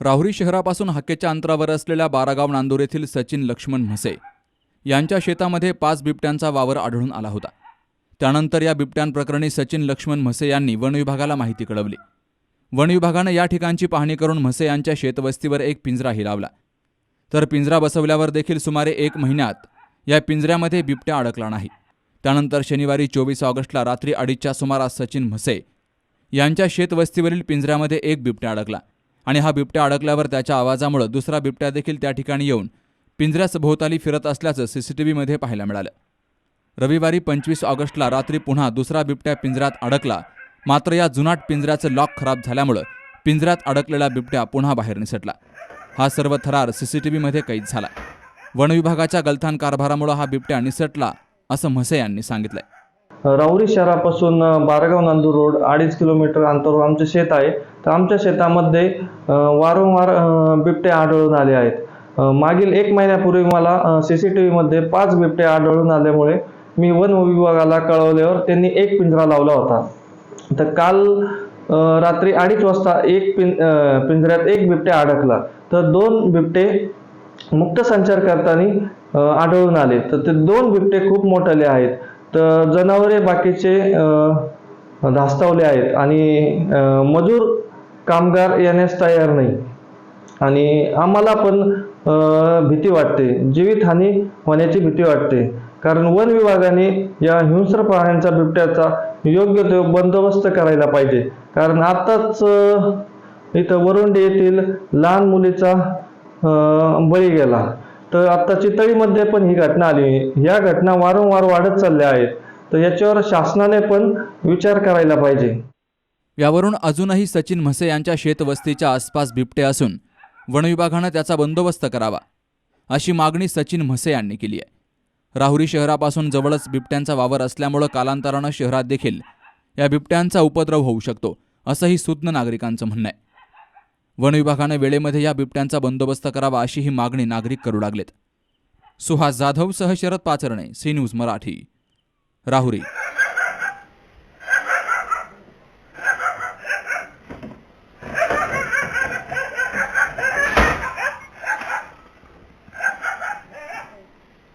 राहुरी शहरापासून हाकेच्या अंतरावर असलेल्या बारागाव नांदूर येथील सचिन लक्ष्मण म्हसे यांच्या शेतामध्ये पाच बिबट्यांचा वावर आढळून आला होता. त्यानंतर या बिबट्यांप्रकरणी सचिन लक्ष्मण म्हसे यांनी वनविभागाला माहिती कळवली. वनविभागानं या ठिकाणची पाहणी करून म्हसे यांच्या शेतवस्तीवर एक पिंजराही लावला. तर पिंजरा बसवल्यावर देखील सुमारे एक महिन्यात या पिंजऱ्यामध्ये बिबट्या अडकला नाही. त्यानंतर शनिवारी चोवीस ऑगस्टला रात्री अडीचच्या सुमारास सचिन म्हसे यांच्या शेतवस्तीवरील पिंजऱ्यामध्ये एक बिबट्या अडकला. आणि हा बिबट्या अडकल्यावर त्याच्या आवाजामुळे दुसरा बिबट्या देखील त्या ठिकाणी येऊन पिंजऱ्यासभोवताली फिरत असल्याचं सीसीटीव्हीमध्ये पाहायला मिळालं. रविवारी पंचवीस ऑगस्टला रात्री पुन्हा दुसरा बिबट्या पिंजऱ्यात अडकला. मात्र या जुनाट पिंजऱ्याचं लॉक खराब झाल्यामुळं पिंजऱ्यात अडकलेला बिबट्या पुन्हा बाहेर निसटला. हा सर्व थरार सीसीटीव्हीमध्ये कैद झाला. वन विभागाच्या गलथान कारभारामुळे हा बिबट्या निसटला असं म्हसे यांनी सांगितलंय. राहुरी शहरापासून बारगाव नांदूर रोड अडीच किलोमीटर अंतरावर आमचं शेत आहे. तर आमच्या शेतामध्ये वारंवार बिबटे आढळून आले आहेत. मागील एक महिन्यापूर्वी मला सी सी टी व्हीमध्ये पाच बिबटे आढळून आल्यामुळे मी वन विभागाला कळवल्यावर त्यांनी एक पिंजरा लावला होता. तर काल रात्री अडीच वाजता एक पिं पिंजऱ्यात एक बिबटे अडकला. तर दोन बिबटे मुक्त संचार करताना आढळून आले. तर ते दोन बिबटे खूप मोठाले आहेत. तर जनावरे बाकीचे धास्तावले आहेत. आणि मजूर कामगार येण्यास तयार नाही. आणि आम्हाला पण भीती वाटते. जीवितहानी होण्याची भीती वाटते. कारण वन विभागाने या हिंस्र प्राण्यांचा बिबट्याचा योग्य तो बंदोबस्त करायला पाहिजे. कारण आताच इथं वरुंडे येथील लहान मुलीचा बळी गेला. तर आता चितळीमध्ये पण ही घटना आली. या घटना वारंवार वाढत चालल्या आहेत. तर याच्यावर शासनाने पण विचार करायला पाहिजे. यावरून अजूनही सचिन म्हसे यांच्या शेतवस्तीच्या आसपास बिबटे असून वनविभागानं त्याचा बंदोबस्त करावा अशी मागणी सचिन म्हसे यांनी केली आहे. राहुरी शहरापासून जवळच बिबट्यांचा वावर असल्यामुळं कालांतरानं शहरात देखील या बिबट्यांचा उपद्रव होऊ शकतो असंही सुज्ञ नागरिकांचं म्हणणं आहे. वनविभागानं वेळेमध्ये या बिबट्यांचा बंदोबस्त करावा अशी ही मागणी नागरिक करू लागलेत. सुहास जाधवसह शरद पाचरणे सी न्यूज मराठी राहुरी.